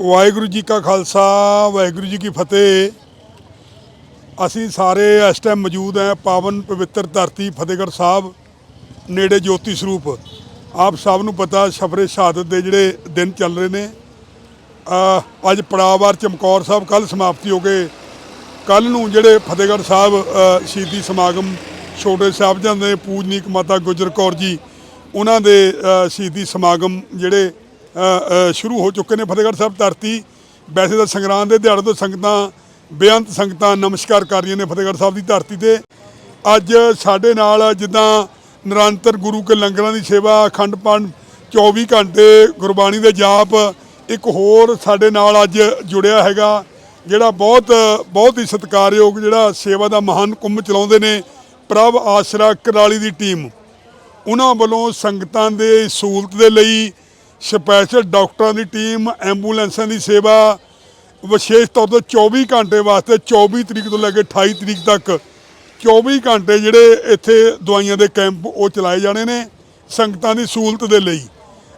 ਵਾਹਿਗੁਰੂ ਜੀ ਕਾ ਖਾਲਸਾ, ਵਾਹਿਗੁਰੂ ਜੀ ਕੀ ਫਤਿਹ। ਅਸੀਂ ਸਾਰੇ ਇਸ ਟਾਈਮ ਮੌਜੂਦ ਹਾਂ ਪਾਵਨ ਪਵਿੱਤਰ ਧਰਤੀ ਫਤਿਹਗੜ੍ਹ ਸਾਹਿਬ, ਨੇੜੇ ਜੋਤੀ ਸਰੂਪ। ਆਪ ਸਭ ਨੂੰ ਪਤਾ ਸਫਰੇ ਸ਼ਹਾਦਤ ਦੇ ਜਿਹੜੇ ਦਿਨ ਚੱਲ ਰਹੇ ਨੇ। ਅੱਜ ਪੜਾਵਾਰ ਚਮਕੌਰ ਸਾਹਿਬ ਕੱਲ ਸਮਾਪਤੀ ਹੋ ਗਏ। ਕੱਲ ਨੂੰ ਜਿਹੜੇ ਫਤਿਹਗੜ੍ਹ ਸਾਹਿਬ ਸ਼ਹੀਦੀ ਸਮਾਗਮ ਛੋਟੇ ਸਾਹਿਬਜ਼ਾਦੇ ਦੇ ਪੂਜਨੀਕ ਮਾਤਾ ਗੁਜਰ ਕੌਰ ਜੀ, ਉਹਨਾਂ ਦੇ ਸ਼ਹੀਦੀ ਸਮਾਗਮ ਜਿਹੜੇ ਸ਼ੁਰੂ ਹੋ ਚੁੱਕੇ ਨੇ ਫਤਿਹਗੜ੍ਹ ਸਾਹਿਬ ਧਰਤੀ। ਵੈਸੇ ਤਾਂ ਸੰਗਰਾਂਦ ਦੇ ਦਿਹਾੜੇ ਤੋਂ ਸੰਗਤਾਂ, ਬੇਅੰਤ ਸੰਗਤਾਂ ਨਮਸਕਾਰ ਕਰ ਰਹੀਆਂ ਨੇ ਫਤਿਹਗੜ੍ਹ ਸਾਹਿਬ ਦੀ ਧਰਤੀ ਤੇ। ਅੱਜ ਸਾਡੇ ਨਾਲ ਜਿੱਦਾਂ ਨਿਰੰਤਰ ਗੁਰੂ ਕੇ ਲੰਗਰਾਂ ਦੀ ਸੇਵਾ, ਅਖੰਡ ਪਾਠ 24 ਘੰਟੇ ਗੁਰਬਾਣੀ ਦੇ ਜਾਪ, ਇੱਕ ਹੋਰ ਸਾਡੇ ਨਾਲ ਅੱਜ ਜੁੜਿਆ ਹੈਗਾ, ਜਿਹੜਾ ਬਹੁਤ ਬਹੁਤ ਹੀ ਸਤਿਕਾਰਯੋਗ ਜਿਹੜਾ ਸੇਵਾ ਦਾ ਮਹਾਨ ਕੁੰਭ ਚਲਾਉਂਦੇ ਨੇ, ਪ੍ਰਭ ਆਸਰਾ ਕਰਾਲੀ ਦੀ ਟੀਮ। ਉਹਨਾਂ ਵੱਲੋਂ ਸੰਗਤਾਂ ਦੇ ਸਹੂਲਤ ਦੇ ਲਈ ਸਪੈਸ਼ਲ ਡਾਕਟਰਾਂ ਦੀ ਟੀਮ, ਐਂਬੂਲੈਂਸਾਂ ਦੀ ਸੇਵਾ, ਵਿਸ਼ੇਸ਼ ਤੌਰ ਤੇ 24 ਘੰਟੇ ਵਾਸਤੇ 24 ਤਰੀਕ ਤੋਂ ਲੈ ਕੇ 28 ਤਰੀਕ ਤੱਕ। 24 ਘੰਟੇ ਜਿਹੜੇ ਇੱਥੇ ਦਵਾਈਆਂ ਦੇ ਕੈਂਪ ਉਹ ਚਲਾਏ ਜਾਣੇ ਨੇ, ਸੰਗਤਾਂ ਦੀ ਸਹੂਲਤ ਦੇ ਲਈ।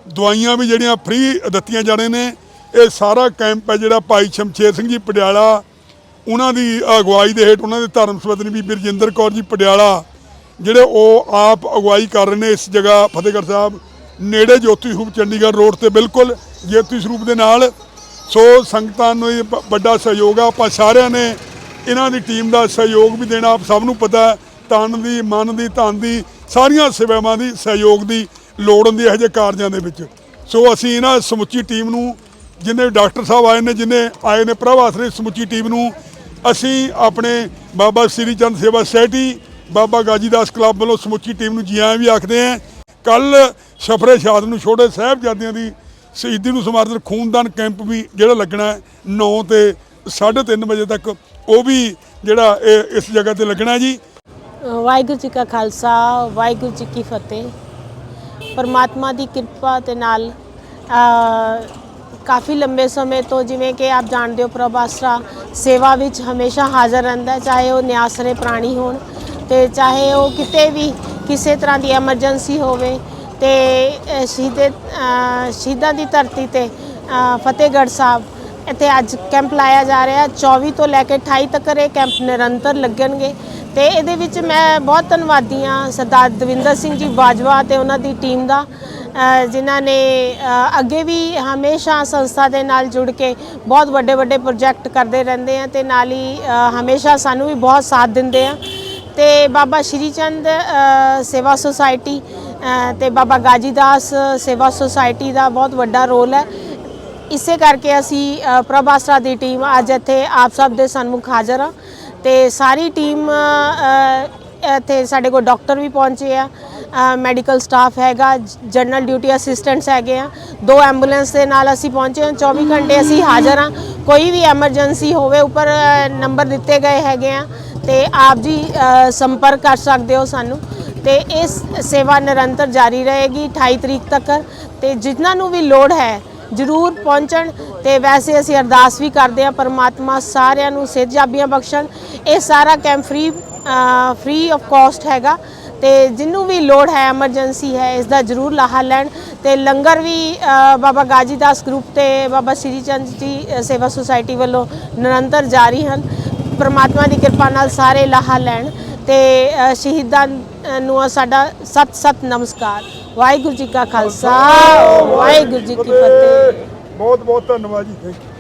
ਦਵਾਈਆਂ ਵੀ ਜਿਹੜੀਆਂ ਫ੍ਰੀ ਦਿੱਤੀਆਂ ਜਾਣੇ ਨੇ, ਇਹ ਸਾਰਾ ਕੈਂਪ ਹੈ ਜਿਹੜਾ ਭਾਈ ਸ਼ਮਸ਼ੇਰ ਸਿੰਘ ਜੀ ਪਟਿਆਲਾ, ਉਹਨਾਂ ਦੀ ਅਗਵਾਈ ਦੇ ਹੇਠ ਉਹਨਾਂ ਦੇ ਧਰਮ ਸਪਤਨੀ ਬੀਬੀ ਰਜਿੰਦਰ ਕੌਰ ਜੀ ਪਟਿਆਲਾ, ਜਿਹੜੇ ਉਹ ਆਪ ਅਗਵਾਈ ਕਰ ਰਹੇ ਨੇ ਇਸ ਜਗ੍ਹਾ ਫਤਿਹਗੜ੍ਹ ਸਾਹਿਬ। ਨੇੜੇ ਜੋਤੀ ਸਰੂਪ ਚੰਡੀਗੜ੍ਹ ਰੋਡ ਤੇ ਬਿਲਕੁਲ ਜੋਤੀ ਸਰੂਪ ਦੇ ਨਾਲ। ਸੋ ਸੰਗਤਾਂ ਨੂੰ ਇਹ ਵੱਡਾ ਸਹਿਯੋਗ ਆ। ਆਪਾਂ ਸਾਰਿਆਂ ਨੇ ਇਹਨਾਂ ਦੀ ਟੀਮ ਦਾ ਸਹਿਯੋਗ ਵੀ ਦੇਣਾ। ਆਪ ਸਭ ਨੂੰ ਪਤਾ ਤਨ ਦੀ, ਮਨ ਦੀ, ਧਨ ਦੀ, ਸਾਰੀਆਂ ਸੇਵਾਵਾਂ ਦੀ ਸਹਿਯੋਗ ਦੀ ਲੋੜ ਹੁੰਦੀ ਹੈ ਇਹੋ ਜਿਹੇ ਕਾਰਜਾਂ ਦੇ ਵਿੱਚ। ਸੋ ਅਸੀਂ ਇਹਨਾਂ ਸਮੁੱਚੀ ਟੀਮ ਨੂੰ, ਜਿੰਨੇ ਡਾਕਟਰ ਸਾਹਿਬ ਆਏ ਨੇ, ਜਿੰਨੇ ਆਏ ਨੇ ਪ੍ਰਭ ਸਮੁੱਚੀ ਟੀਮ ਨੂੰ, ਅਸੀਂ ਆਪਣੇ ਬਾਬਾ ਸ੍ਰੀ ਚੰਦ ਸੇਵਾ ਸੋਸਾਇਟੀ, ਬਾਬਾ ਗਾਜੀਦਾਸ ਕਲੱਬ ਵੱਲੋਂ ਸਮੁੱਚੀ ਟੀਮ ਨੂੰ ਜੀ ਆਇਆਂ ਵੀ ਆਖਦੇ ਆਂ ਕੱਲ ਸਫਰੇ ਸ਼ਾਦ ਨੂੰ ਛੋਟੇ ਸਾਹਿਬਜ਼ਾਦਿਆਂ ਦੀ ਸ਼ਹੀਦੀ ਨੂੰ ਸਮਰਪਿਤ ਖੂਨਦਾਨ ਕੈਂਪ ਵੀ ਜਿਹੜਾ ਲੱਗਣਾ ਹੈ 9 ਤੇ 3:30 ਵਜੇ ਤੱਕ, ਉਹ ਵੀ ਜਿਹੜਾ ਇਹ ਇਸ ਜਗ੍ਹਾ ਤੇ ਲੱਗਣਾ ਜੀ। ਵਾਹਿਗੁਰੂ ਜੀ ਕਾ ਖਾਲਸਾ, ਵਾਹਿਗੁਰੂ ਜੀ ਕੀ ਫਤਿਹ। ਪਰਮਾਤਮਾ ਦੀ ਕਿਰਪਾ ਤੇ ਨਾਲ ਕਾਫੀ ਲੰਬੇ ਸਮੇਂ ਤੋਂ ਜਿਵੇਂ ਕਿ ਆਪ ਜਾਣਦੇ ਹੋ, ਪ੍ਰਭ ਆਸਰਾ ਸੇਵਾ ਵਿੱਚ ਹਮੇਸ਼ਾ ਹਾਜ਼ਰ ਰਹਿੰਦਾ ਚਾਹੇ ਉਹ ਨਿਆਸਰੇ ਪ੍ਰਾਣੀ ਹੋਣ ਤੇ ਚਾਹੇ ਉਹ ਕਿਤੇ ਵੀ ਕਿਸੇ ਤਰ੍ਹਾਂ ਦੀ ਐਮਰਜੈਂਸੀ ਹੋਵੇ ਤੇ ਸ਼ਹੀਦੇ ਸ਼ਹੀਦਾਂ ਦੀ ਧਰਤੀ ਤੇ ਫਤਿਹਗੜ੍ਹ ਸਾਹਿਬ, ਇੱਥੇ ਅੱਜ ਕੈਂਪ ਲਾਇਆ ਜਾ ਰਿਹਾ ਹੈ 24 ਤੋਂ ਲੈ ਕੇ 28 ਤੱਕ ਇਹ ਕੈਂਪ ਨਿਰੰਤਰ ਲੱਗਣਗੇ। ਤੇ ਇਹਦੇ ਵਿੱਚ ਮੈਂ ਬਹੁਤ ਧੰਨਵਾਦੀ ਹਾਂ ਸਰਦਾਰ ਦਵਿੰਦਰ ਸਿੰਘ ਜੀ ਬਾਜਵਾ ਤੇ ਉਹਨਾਂ ਦੀ ਟੀਮ ਦਾ ਜਿਨ੍ਹਾਂ ਨੇ ਅੱਗੇ ਵੀ ਹਮੇਸ਼ਾ ਸੰਸਥਾ ਦੇ ਨਾਲ ਜੁੜ ਕੇ ਬਹੁਤ ਵੱਡੇ ਵੱਡੇ ਪ੍ਰੋਜੈਕਟ ਕਰਦੇ ਰਹਿੰਦੇ ਆ ਤੇ ਨਾਲ ਹੀ ਹਮੇਸ਼ਾ ਸਾਨੂੰ ਵੀ ਬਹੁਤ ਸਾਥ ਦਿੰਦੇ ਆ। ਤੇ ਬਾਬਾ ਸ਼੍ਰੀ ਚੰਦ ਸੇਵਾ ਸੁਸਾਇਟੀ ਅ, ਤੇ ਬਾਬਾ ਗਾਜੀਦਾਸ ਸੇਵਾ ਸੁਸਾਇਟੀ ਦਾ ਬਹੁਤ ਵੱਡਾ ਰੋਲ ਹੈ। ਇਸੇ ਕਰਕੇ ਅਸੀਂ ਪ੍ਰਭਾਸਰਾ ਦੀ ਟੀਮ ਅੱਜ ਇੱਥੇ ਆਪ ਸਭ ਦੇ ਸਨਮੁਖ ਹਾਜ਼ਰ ਆ ਤੇ ਸਾਰੀ ਟੀਮ ਇੱਥੇ ਸਾਡੇ ਕੋਲ ਡਾਕਟਰ ਵੀ ਪਹੁੰਚੇ ਆ ਮੈਡੀਕਲ ਸਟਾਫ ਹੈਗਾ ਜਨਰਲ ਡਿਊਟੀ ਅਸਿਸਟੈਂਟਸ ਹੈਗੇ ਆ। ਦੋ ਐਂਬੂਲੈਂਸ ਦੇ ਨਾਲ ਅਸੀਂ ਪਹੁੰਚੇ ਹਾਂ 24 ਘੰਟੇ ਅਸੀਂ ਹਾਜ਼ਰ ਆ ਕੋਈ ਵੀ ਐਮਰਜੈਂਸੀ ਹੋਵੇ ਉੱਪਰ ਨੰਬਰ ਦਿੱਤੇ ਗਏ ਹੈਗੇ ਆ। ਤੇ ਆਪ ਜੀ ਸੰਪਰਕ ਕਰ ਸਕਦੇ ਹੋ ਸਾਨੂੰ। ਤੇ ਇਸ ਸੇਵਾ ਨਿਰੰਤਰ ਜਾਰੀ ਰਹੇਗੀ 28 ਤਰੀਕ ਤੱਕ। ਤੇ ਜਿਨ੍ਹਾਂ ਨੂੰ ਵੀ ਲੋੜ ਹੈ ਜ਼ਰੂਰ ਪਹੁੰਚਣ। ਤੇ ਵੈਸੇ ਅਸੀਂ ਅਰਦਾਸ ਵੀ ਕਰਦੇ ਹਾਂ ਪਰਮਾਤਮਾ ਸਾਰਿਆਂ ਨੂੰ ਸਿਹਤਯਾਬੀਆਂ ਬਖਸ਼ਣ। ਇਹ ਸਾਰਾ camp free free of cost ਹੈਗਾ। ਤੇ ਜਿਹਨੂੰ ਵੀ ਲੋੜ ਹੈ ਐਮਰਜੈਂਸੀ ਹੈ ਇਸ ਦਾ ਜ਼ਰੂਰ ਲਾਹਾ ਲੈਣ। ਤੇ ਲੰਗਰ ਵੀ ਅ, ਬਾਬਾ ਗਾਜੀਦਾਸ ਗਰੁੱਪ ਤੇ ਬਾਬਾ ਸ਼੍ਰੀ ਚੰਦ ਜੀ ਸੇਵਾ ਸੁਸਾਇਟੀ ਵੱਲੋਂ ਨਿਰੰਤਰ ਜਾਰੀ ਹਨ। ਪ੍ਰਮਾਤਮਾ ਦੀ ਕਿਰਪਾ ਨਾਲ ਸਾਰੇ ਲਾਹਾ ਲੈਣ ਤੇ ਸ਼ਹੀਦਾਂ ਨੂੰ ਸਾਡਾ ਸਤ ਸਤ ਨਮਸਕਾਰ। ਵਾਹਿਗੁਰੂ ਜੀ ਕਾ ਖਾਲਸਾ, ਵਾਹਿਗੁਰੂ ਜੀ ਕੀ ਫਤਿਹ। ਬਹੁਤ ਬਹੁਤ ਧੰਨਵਾਦ ਜੀ ਥੈਂਕ ਯੂ